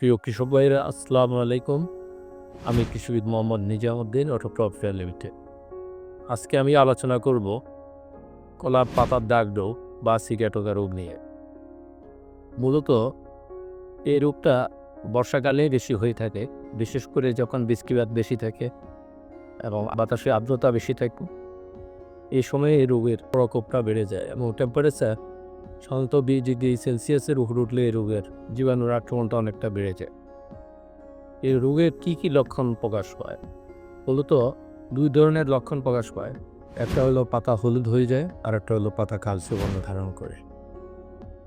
প্রিয় কৃষক ভাইরা আসসালামু আলাইকুম। আমি কৃষিবিদ Mohammad Nizamuddin auto professional limited. আজকে আমি আলোচনা করব কলার পাতার দাগ রোগ বা সিগাটোগা রোগ নিয়ে। মূলত এই রোগটা বর্ষাকালে বেশি হয়ে থাকে, বিশেষ করে যখন বৃষ্টিপাত বেশি থাকে এবং বাতাসে আর্দ্রতা বেশি থাকে। এই সময়ে এই রোগের প্রকোপটা বেড়ে যায় এবং টেম্পারেচার সাধারণত বিশ ডিগ্রি সেলসিয়াসের উপর উঠলে এই রোগের জীবাণুর আক্রমণটা অনেকটা বেড়ে যায় এই রোগের কি কি লক্ষণ প্রকাশ পায়? মূলত দুই ধরনের লক্ষণ প্রকাশ পায়। একটা হলো পাতা হলুদ হয়ে যায়, আর একটা হলো পাতা কালচে বর্ণ ধারণ করে।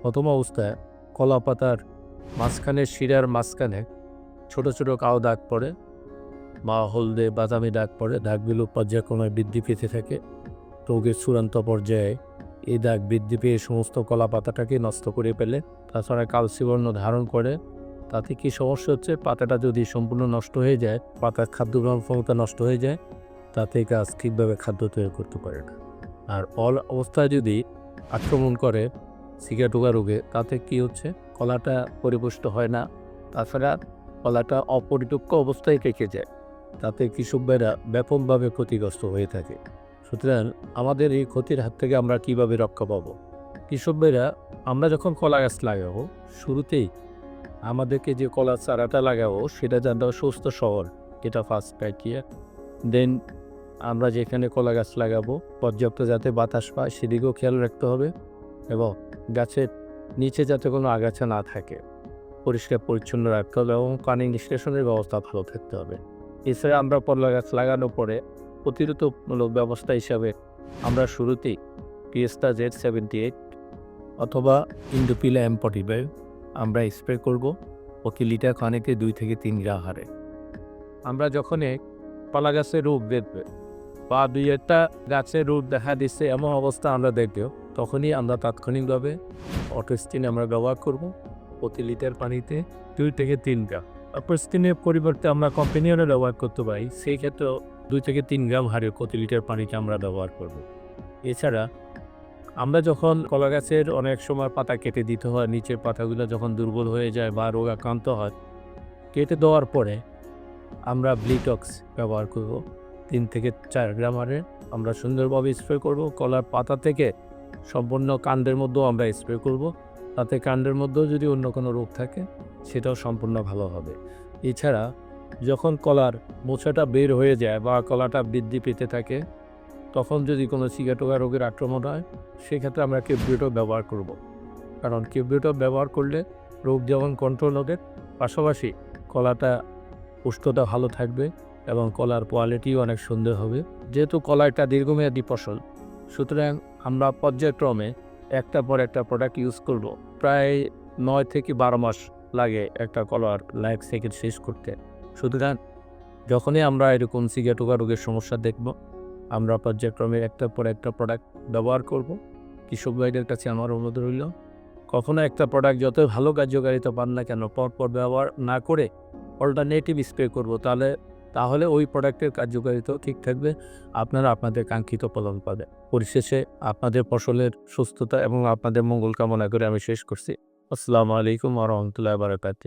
প্রথম অবস্থায় কলা পাতার মাঝখানে শিরার মাঝখানে ছোট ছোট কাও দাগ পড়ে, বা হলদে বাদামি দাগ পড়ে, দাগগুলো পর্যায়ক্রমে বৃদ্ধি পেতে থাকে। রোগের চূড়ান্ত পর্যায়ে এই দাগ বৃদ্ধি পেয়ে সমস্ত কলা পাতাটাকে নষ্ট করে ফেলে, তাছাড়া কালসিবর্ণ ধারণ করে। তাতে কি সমস্যা হচ্ছে? পাতাটা যদি সম্পূর্ণ নষ্ট হয়ে যায়, পাতার খাদ্য গ্রহণ ক্ষমতা নষ্ট হয়ে যায়, তাতে গাছ ঠিকভাবে খাদ্য তৈরি করতে পারে না। আর অল অবস্থায় যদি আক্রমণ করে সিগাটোগা রোগে, তাতে কি হচ্ছে? কলাটা পরিপুষ্ট হয় না, তাছাড়া কলাটা অপরিপক্ক অবস্থায় রেখে যায়। তাতে কৃষক ভাইরা ব্যাপকভাবে ক্ষতিগ্রস্ত হয়ে থাকে। সুতরাং আমাদের এই ক্ষতির হাত থেকে আমরা কীভাবে রক্ষা পাবো? কৃষক ভাইরা আমরা যখন কলা গাছ লাগাবো, শুরুতেই আমাদেরকে যে কলা চারাটা লাগাবো, সেটা জানতে হবে সুস্থ শহর এটা ফার্স্ট ক্রাইটেরিয়া দেন আমরা যেখানে কলা গাছ লাগাবো, পর্যাপ্ত যাতে বাতাস পায়, সেদিকেও খেয়াল রাখতে হবে এবং গাছের নিচে যাতে কোনো আগাছা না থাকে, পরিষ্কার পরিচ্ছন্ন রাখতে হবে এবং পানি নিষ্কাশনের ব্যবস্থা ভালো থাকতে হবে। এছাড়া আমরা কলা গাছ লাগানোর পরে প্রতিরোধমূলক ব্যবস্থা হিসাবে আমরা শুরুতেই পিএসটা জেড সেভেন্টি এইট অথবা ইন্ডোপিলা এম ফাইভ আমরা স্প্রে করব প্রতি লিটার পানিতে দুই থেকে তিন গ্রাম হারে। আমরা যখনই কলা গাছে রোগ দেখবে বা দুই একটা গাছে রোগ দেখা দিচ্ছে এমন অবস্থা আমরা দেখব, তখনই আমরা তাৎক্ষণিকভাবে অটোস্টিন আমরা ব্যবহার করব প্রতি লিটার পানিতে দুই থেকে তিন গ্রাম। অটোস্টিনের পরিবর্তে আমরা কম্পেনিয়নে ব্যবহার করতে পারি, সেই ক্ষেত্রেও দুই থেকে তিন গ্রাম হারে প্রতি লিটার পানিতে আমরা ব্যবহার করব। এছাড়া আমরা যখন কলা গাছের অনেক সময় পাতা কেটে দিতে হয়, নিচের পাতাগুলো যখন দুর্বল হয়ে যায় বা রোগ আক্রান্ত হয়, কেটে দেওয়ার পরে আমরা ব্লিটক্স ব্যবহার করব। তিন থেকে চার গ্রাম হারে আমরা সুন্দরভাবে স্প্রে করব। কলার পাতা থেকে সম্পূর্ণ কাণ্ডের মধ্যেও আমরা স্প্রে করব। তাতে কাণ্ডের মধ্যেও যদি অন্য কোনো রোগ থাকে, সেটাও সম্পূর্ণ ভালো হবে। এছাড়া যখন কলার মোছাটা বের হয়ে যায় বা কলাটা বৃদ্ধি পেতে থাকে, তখন যদি কোনো সিগাটোগা রোগের আক্রমণ হয়, সেক্ষেত্রে আমরা কিউবিউটো ব্যবহার করব। কারণ কিউবিউটো ব্যবহার করলে রোগ যেমন কন্ট্রোল হবে, পাশাপাশি কলাটা পুষ্টতা ভালো থাকবে এবং কলার কোয়ালিটিও অনেক সুন্দর হবে। যেহেতু কলা একটা দীর্ঘমেয়াদী ফসল, সুতরাং আমরা পর্যায়ক্রমে একটা পর একটা প্রোডাক্ট ইউজ করব। প্রায় নয় থেকে বারো মাস লাগে একটা কলার লাইফ সাইকেল শেষ করতে। সুতরাং যখনই আমরা এরকম সিগাটোগা রোগের সমস্যা দেখব, আমরা পর্যায়ক্রমে একটা পর একটা প্রোডাক্ট ব্যবহার করব। কৃষক ভাইদের কাছে আমার অনুরোধ রইল, কখনো একটা প্রোডাক্ট যত ভালো কার্যকারিতা পান না কেন, পরপর ব্যবহার না করে অল্টারনেটিভ স্প্রে করব, তাহলে তাহলে ওই প্রোডাক্টের কার্যকারিতাও ঠিক থাকবে, আপনারা আপনাদের কাঙ্ক্ষিত ফলন পাবে পরিশেষে আপনাদের ফসলের সুস্থতা এবং আপনাদের মঙ্গল কামনা করে আমি শেষ করছি। আসসালামু আলাইকুম রহমতুল্লাহ বারকাত